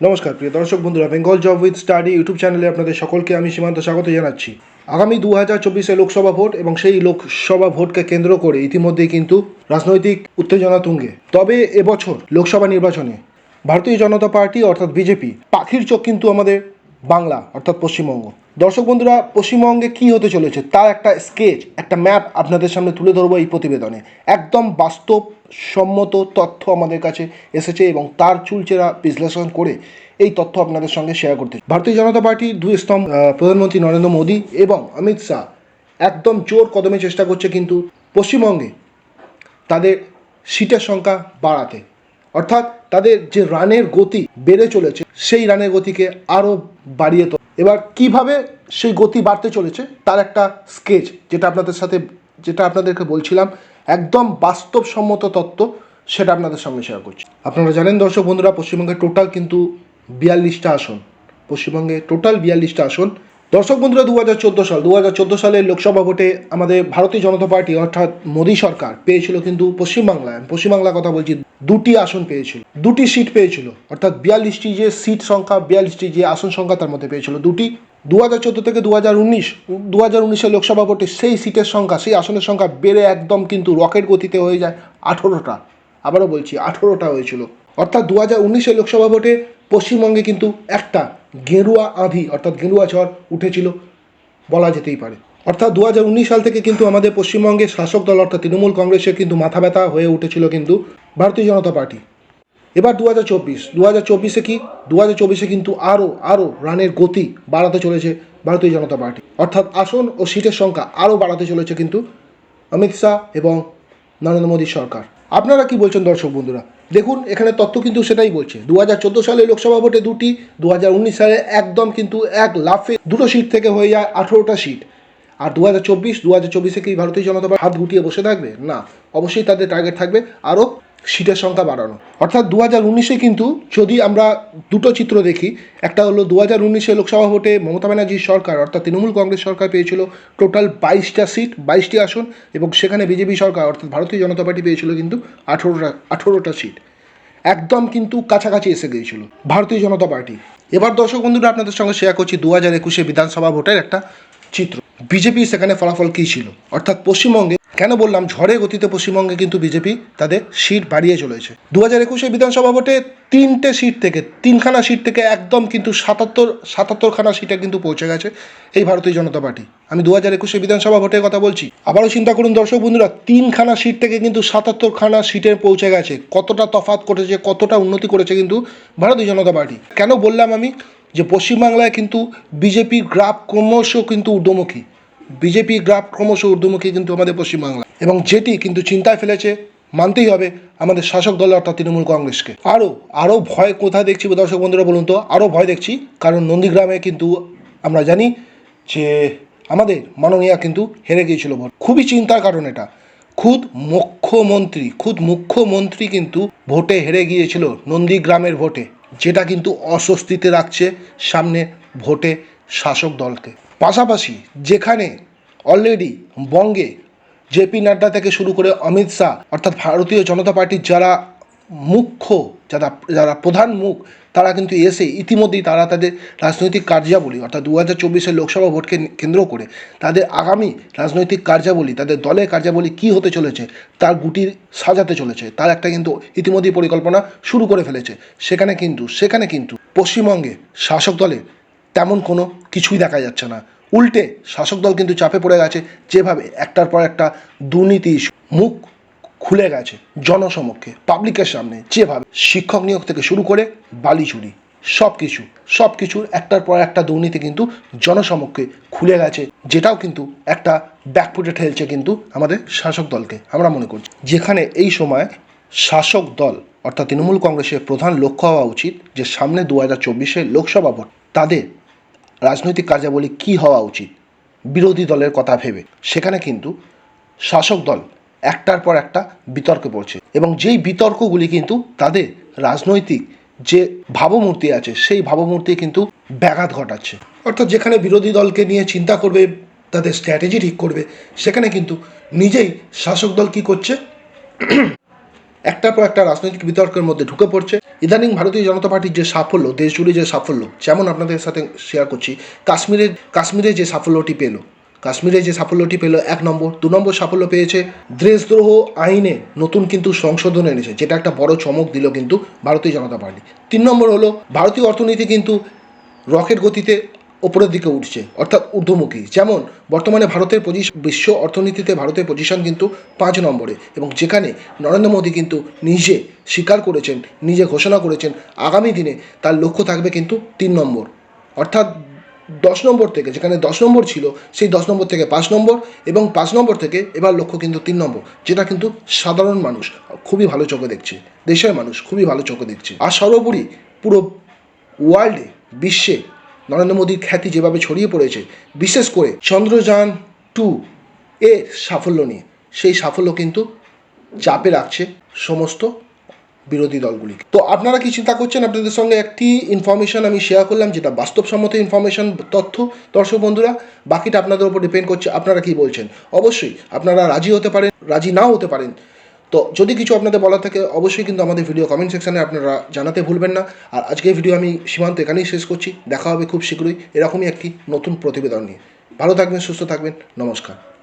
নমস্কার, প্রিয় দর্শক বন্ধুরা Bengal job with study YouTube চ্যানেলে আপনাদের সকলকে আমি সীমান্ত স্বাগত জানাচ্ছি। আগামী দু হাজার চব্বিশে লোকসভা ভোট এবং সেই লোকসভা ভোটকে কেন্দ্র করে ইতিমধ্যেই কিন্তু রাজনৈতিক উত্তেজনা তুঙ্গে। তবে এবছর লোকসভা নির্বাচনে ভারতীয় জনতা পার্টি অর্থাৎ বিজেপি পাখির চোখ কিন্তু আমাদের বাংলা, অর্থাৎ পশ্চিমবঙ্গ। দর্শক বন্ধুরা, পশ্চিমবঙ্গে কি হতে চলেছে? তার একটা স্কেচ একটা ম্যাপ আপনাদের সামনে তুলে ধরবো এই প্রতিবেদনে। একদম বাস্তব সম্মত তথ্য আমাদের কাছে এসেছে এবং তার চুলচেরা বিশ্লেষণ করে এই তথ্য আপনাদের সঙ্গে শেয়ার করতে ভারতীয় জনতা পার্টির দুই স্তম্ভ প্রধানমন্ত্রী নরেন্দ্র মোদী এবং অমিত শাহ একদম জোর কদমে চেষ্টা করছে কিন্তু পশ্চিমবঙ্গে তাদের সিটের সংখ্যা বাড়াতে। অর্থাৎ তাদের যে রানের গতি বেড়ে চলেছে, সেই রানের গতিকে আরও বাড়িয়ে তো এবার কীভাবে সেই গতি বাড়তে চলেছে, তার একটা স্কেচ যেটা আপনাদের সাথে, যেটা আপনাদেরকে বলছিলাম, একদম বাস্তবসম্মত তত্ত্ব, সেটা আপনাদের সামনে শেয়ার করছি। আপনারা জানেন দর্শক বন্ধুরা, পশ্চিমবঙ্গে টোটাল কিন্তু বিয়াল্লিশটা আসন। পশ্চিমবঙ্গে টোটাল বিয়াল্লিশটা আসন। দর্শক বন্ধুরা দু হাজার চোদ্দ সাল দু হাজার চোদ্দ সালের লোকসভা ভোটে আমাদের ভারতীয় জনতা পার্টি, অর্থাৎ মোদী সরকার, পেয়েছিল কিন্তু পশ্চিমবাংলায়। পশ্চিমবাংলার কথা বলছি দুটি আসন পেয়েছিল, দুটি সিট পেয়েছিল, অর্থাৎ বিয়াল্লিশটি যে সিট সংখ্যা বিয়াল্লিশটি যে আসন সংখ্যা তার মধ্যে পেয়েছিল দুটি। দু হাজার চোদ্দ থেকে দু হাজার উনিশ দু হাজার উনিশের লোকসভা ভোটে সেই সিটের সংখ্যা, সেই আসনের সংখ্যা বেড়ে একদম কিন্তু রকেট গতিতে হয়ে যায় আঠেরোটা। আবারও বলছি, আঠেরোটা হয়েছিল। অর্থাৎ দু হাজার উনিশের লোকসভা ভোটে পশ্চিমবঙ্গে কিন্তু একটা গেরুয়া আঁধি, অর্থাৎ গেরুয়া ঝড় উঠেছিল, বলা যেতেই পারে। অর্থাৎ দু হাজার উনিশ সাল থেকে কিন্তু আমাদের পশ্চিমবঙ্গের শাসক দল অর্থাৎ তৃণমূল কংগ্রেসের কিন্তু মাথা ব্যথা হয়ে উঠেছিল কিন্তু ভারতীয় জনতা পার্টি। এবার দু হাজার চব্বিশ দু হাজার চব্বিশে কি? দু হাজার চব্বিশে কিন্তু আরও আরও রানের গতি বাড়াতে চলেছে ভারতীয় জনতা পার্টি। অর্থাৎ আসন ও সিটের সংখ্যা আরও বাড়াতে চলেছে কিন্তু অমিত শাহ এবং নরেন্দ্র মোদী সরকার। আপনারা কি বলছেন দর্শক বন্ধুরা? দেখুন, এখানে তথ্য কিন্তু সেটাই বলছে। দু হাজার চোদ্দ সালে লোকসভা ভোটে দুটি দু হাজার উনিশ সালে একদম কিন্তু এক লাফে দুটো সিট থেকে হয়ে যায় আঠেরোটা সিট। আর দু হাজার চব্বিশ দু হাজার চব্বিশে কি ভারতীয় জনতা পার্টি হাত গুটিয়ে বসে থাকবে? না। অবশ্যই তাদের টার্গেট থাকবে আরও সিটের সংখ্যা বাড়ানো। অর্থাৎ দু হাজার উনিশে কিন্তু যদি আমরা দুটো চিত্র দেখি, একটা হলো দু হাজার উনিশে লোকসভা ভোটে মমতা ব্যানার্জির সরকার, অর্থাৎ তৃণমূল কংগ্রেস সরকার পেয়েছিল টোটাল বাইশটা সিট, বাইশটি আসন এবং সেখানে বিজেপি সরকার, অর্থাৎ ভারতীয় জনতা পার্টি পেয়েছিল কিন্তু আঠেরোটা আঠেরোটা সিট। একদম কিন্তু কাছাকাছি এসে গিয়েছিল ভারতীয় জনতা পার্টি। এবার দর্শক বন্ধুরা, আপনাদের সঙ্গে শেয়ার করছি দু হাজার একুশে বিধানসভা ভোটের একটা চিত্র। বিজেপি সেখানে ফলাফল কী ছিল? অর্থাৎ পশ্চিমবঙ্গে কেন বললাম ঝড়ে গতিতে পশ্চিমবঙ্গে কিন্তু বিজেপি তাদের সিট বাড়িয়ে চলেছে। দু হাজার একুশে বিধানসভা ভোটে তিনটে সিট থেকে, তিনখানা সিট থেকে একদম কিন্তু সাতাত্তর, সাতাত্তরখানা সিটে কিন্তু পৌঁছে গেছে এই ভারতীয় জনতা পার্টি। আমি দু হাজার একুশে বিধানসভা ভোটের কথা বলছি। আবারও চিন্তা করুন দর্শক বন্ধুরা, তিনখানা সিট থেকে কিন্তু সাতাত্তরখানা সিটে পৌঁছে গেছে। কতটা তফাত করেছে, কতটা উন্নতি করেছে কিন্তু ভারতীয় জনতা পার্টি। কেন বললাম আমি? যে পশ্চিমবাংলায় কিন্তু বিজেপি গ্রাফ ক্রমশ কিন্তু ঊর্ধ্বমুখী। বিজেপি গ্রাফ ক্রমশ ঊর্ধ্বমুখী কিন্তু আমাদের পশ্চিমবাংলা এবং যেটি কিন্তু চিন্তায় ফেলেছে, মানতেই হবে আমাদের শাসক দল অর্থাৎ তৃণমূল কংগ্রেসকে। আরও আরও ভয় কোথায় দেখছি দর্শক বন্ধুরা, বলুন তো, আরও ভয় দেখছি। কারণ নন্দীগ্রামে কিন্তু আমরা জানি যে আমাদের মাননীয়া কিন্তু হেরে গিয়েছিল ভোট খুবই চিন্তার কারণ এটা। খুদ মুখ্যমন্ত্রী খুদ মুখ্যমন্ত্রী কিন্তু ভোটে হেরে গিয়েছিল নন্দীগ্রামের ভোটে। যেটা কিন্তু অস্বস্তিতে রাখছে সামনে ভোটে শাসক দলকে। পাশাপাশি যেখানে অলরেডি বঙ্গে জেপি নাড্ডা থেকে শুরু করে অমিত শাহ, অর্থাৎ ভারতীয় জনতা পার্টির যারা মুখ্য যারা যারা প্রধান মুখ, তারা কিন্তু এসে ইতিমধ্যেই তারা তাদের রাজনৈতিক কার্যাবলী, অর্থাৎ দু হাজার চব্বিশের লোকসভা ভোটকে কেন্দ্র করে তাদের আগামী রাজনৈতিক কার্যাবলী, তাদের দলের কার্যাবলী কী হতে চলেছে, তার গুটি সাজাতে চলেছে, তার একটা কিন্তু ইতিমধ্যেই পরিকল্পনা শুরু করে ফেলেছে। সেখানে কিন্তু সেখানে কিন্তু পশ্চিমবঙ্গে শাসক দলে তেমন কোনো কিছুই দেখা যাচ্ছে না। উল্টে শাসক দল কিন্তু চাপে পড়ে গেছে, যেভাবে একটার পর একটা দুর্নীতি মুখ খুলে গেছে জনসমক্ষে পাবলিকের সামনে। যেভাবে শিক্ষক নিয়োগ থেকে শুরু করে বালি চুরি সব কিছু সব কিছুর একটার পর একটা দুর্নীতি কিন্তু জনসমক্ষে খুলে গেছে, যেটাও কিন্তু একটা ব্যাকফুটে ঠেলছে কিন্তু আমাদের শাসক দলকে, আমরা মনে করছি যেখানে এই সময় শাসক দল, অর্থাৎ তৃণমূল কংগ্রেসের প্রধান লক্ষ্য হওয়া উচিত যে সামনে দু হাজার চব্বিশে লোকসভা ভোট, তাদের রাজনৈতিক কার্যাবলী কী হওয়া উচিত, বিরোধী দলের কথা ভেবে। সেখানে কিন্তু শাসক দল একটার পর একটা বিতর্কে পড়ছে এবং যেই বিতর্কগুলি কিন্তু তাদের রাজনৈতিক যে ভাবমূর্তি আছে, সেই ভাবমূর্তি কিন্তু ব্যাঘাত ঘটাচ্ছে। অর্থাৎ যেখানে বিরোধী দলকে নিয়ে চিন্তা করবে, তাদের স্ট্র্যাটেজি ঠিক করবে, সেখানে কিন্তু নিজেই শাসক দল কী করছে? একটার পর একটা রাজনৈতিক বিতর্কের মধ্যে ঢুকে পড়ছে। ইদানিং ভারতীয় জনতা পার্টির যে সাফল্য দেশ জুড়ে যে সাফল্য, যেমন আপনাদের সাথে শেয়ার করছি, কাশ্মীরের কাশ্মীরে যে সাফল্যটি পেল কাশ্মীরে যে সাফল্যটি পেল এক নম্বর, দু নম্বর সাফল্য পেয়েছে দেশদ্রোহ আইনে নতুন কিন্তু সংশোধন এনেছে, যেটা একটা বড় চমক দিল কিন্তু ভারতীয় জনতা পার্টি। তিন নম্বর হলো, ভারতীয় অর্থনীতি কিন্তু রকেট গতিতে ওপরের দিকে উঠছে, অর্থাৎ ঊর্ধ্বমুখী। যেমন, বর্তমানে ভারতের পজিশন বিশ্ব অর্থনীতিতে ভারতের পজিশন কিন্তু পাঁচ নম্বরে এবং যেখানে নরেন্দ্র মোদী কিন্তু নিজে স্বীকার করেছেন, নিজে ঘোষণা করেছেন, আগামী দিনে তার লক্ষ্য থাকবে কিন্তু তিন নম্বর। অর্থাৎ দশ নম্বর থেকে, যেখানে দশ নম্বর ছিল, সেই দশ নম্বর থেকে পাঁচ নম্বর এবং পাঁচ নম্বর থেকে এবার লক্ষ্য কিন্তু তিন নম্বর, যেটা কিন্তু সাধারণ মানুষ খুবই ভালো চোখে দেখছে, দেশের মানুষ খুবই ভালো চোখে দেখছে। আর সর্বোপরি পুরো ওয়ার্ল্ডে বিশ্বে নরেন্দ্র মোদীর খ্যাতি যেভাবে ছড়িয়ে পড়েছে, বিশেষ করে চন্দ্রযান টু এর সাফল্য নিয়ে, সেই সাফল্য কিন্তু চাপে রাখছে সমস্ত বিরোধী দলগুলিকে। তো আপনারা কি চিন্তা করছেন? আপনাদের সঙ্গে একটি ইনফরমেশন আমি শেয়ার করলাম, যেটা বাস্তবসম্মত ইনফরমেশন তথ্য, দর্শক বন্ধুরা, বাকিটা আপনাদের উপর ডিপেন্ড করছে, আপনারা কি বলছেন? অবশ্যই, আপনারা রাজি হতে পারেন, রাজি নাও হতে পারেন। তো যদি কিছু আপনাদের বলা থাকে, অবশ্যই কিন্তু আমাদের ভিডিও কমেন্ট সেকশানে আপনারা জানাতে ভুলবেন না। আর আজকের ভিডিও আমি সীমান্ত এখানেই শেষ করছি। দেখা হবে খুব শীঘ্রই, এরকমই একটি নতুন প্রতিবেদন নিয়ে। ভালো থাকবেন, সুস্থ থাকবেন, নমস্কার।